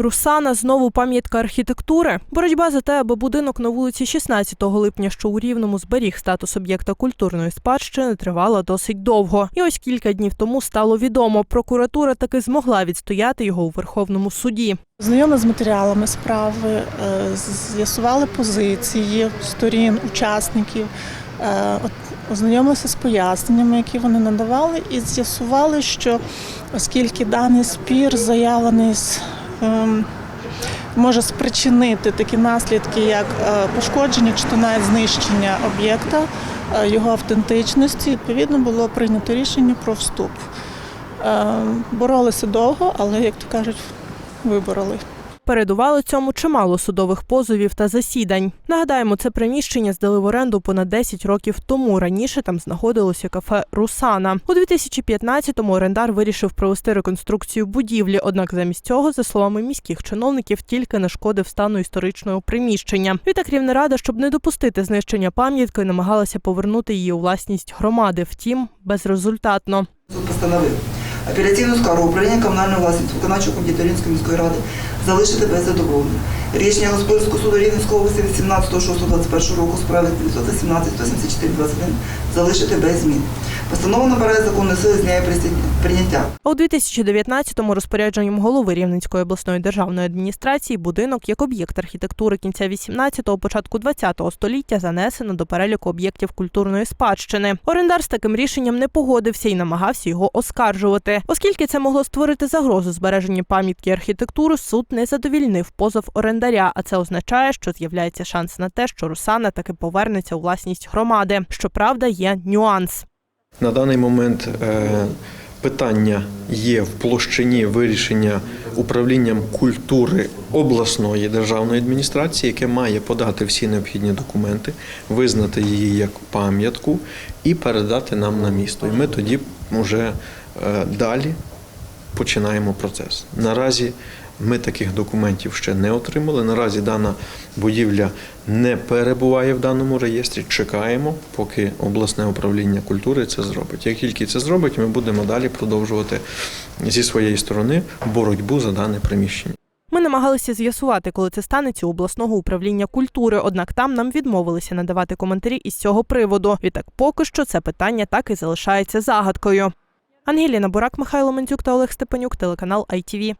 Русана знову пам'ятка архітектури. Боротьба за те, аби будинок на вулиці 16 липня, що у Рівному зберіг статус об'єкта культурної спадщини, тривала досить довго. І ось кілька днів тому стало відомо, прокуратура таки змогла відстояти його у Верховному суді. Знайоми з матеріалами справи, е, з'ясували позиції сторін, учасників, е, ознайомилися з поясненнями, які вони надавали, і з'ясували, що оскільки даний спір заявлений з. Ем, Може спричинити такі наслідки, як е, пошкодження чи то навіть знищення об'єкта, е, його автентичності. Відповідно, було прийнято рішення про вступ. Е, Боролися довго, але, як то кажуть, вибороли. Передувало цьому чимало судових позовів та засідань. Нагадаємо, це приміщення здали в оренду понад 10 років тому. Раніше там знаходилося кафе Русана. У 2015-му орендар вирішив провести реконструкцію будівлі. Однак замість цього, за словами міських чиновників, тільки нашкодив стану історичного приміщення. Відтак Рівнерада, щоб не допустити знищення пам'ятки, намагалася повернути її у власність громади. Втім, безрезультатно. Постановив апеляційну скаргу управління комунальної власності виконавчого комітету Рівненської міської ради залишити без задоволення. Рішення Господарського суду Рівненського області від 17.06.21 року справи 917 174 21 залишити без змін. Постанова набирає законної сили з дня прийняття. У 2019-му розпорядженням голови Рівненської обласної державної адміністрації будинок як об'єкт архітектури кінця 18-го, початку 20-го століття занесено до переліку об'єктів культурної спадщини. Орендар з таким рішенням не погодився і намагався його оскаржувати. Оскільки це могло створити загрозу збереження пам'ятки архітектури, суд не задовільнив позов орендаря. А це означає, що з'являється шанс на те, що Русана таки повернеться у власність громади. Щоправда, є нюанс. На даний момент е, питання є в площині вирішення управлінням культури обласної державної адміністрації, яке має подати всі необхідні документи, визнати її як пам'ятку і передати нам на місто. І ми тоді вже е, далі починаємо процес. Наразі ми таких документів ще не отримали. Наразі дана будівля не перебуває в даному реєстрі. Чекаємо, поки обласне управління культури це зробить. Як тільки це зробить, ми будемо далі продовжувати зі своєї сторони боротьбу за дане приміщення. Ми намагалися з'ясувати, коли це станеться у обласного управління культури, однак там нам відмовилися надавати коментарі із цього приводу. Відтак, поки що це питання так і залишається загадкою. Ангеліна Бурак, Михайло Мандзюк та Олег Степанюк, телеканал ITV.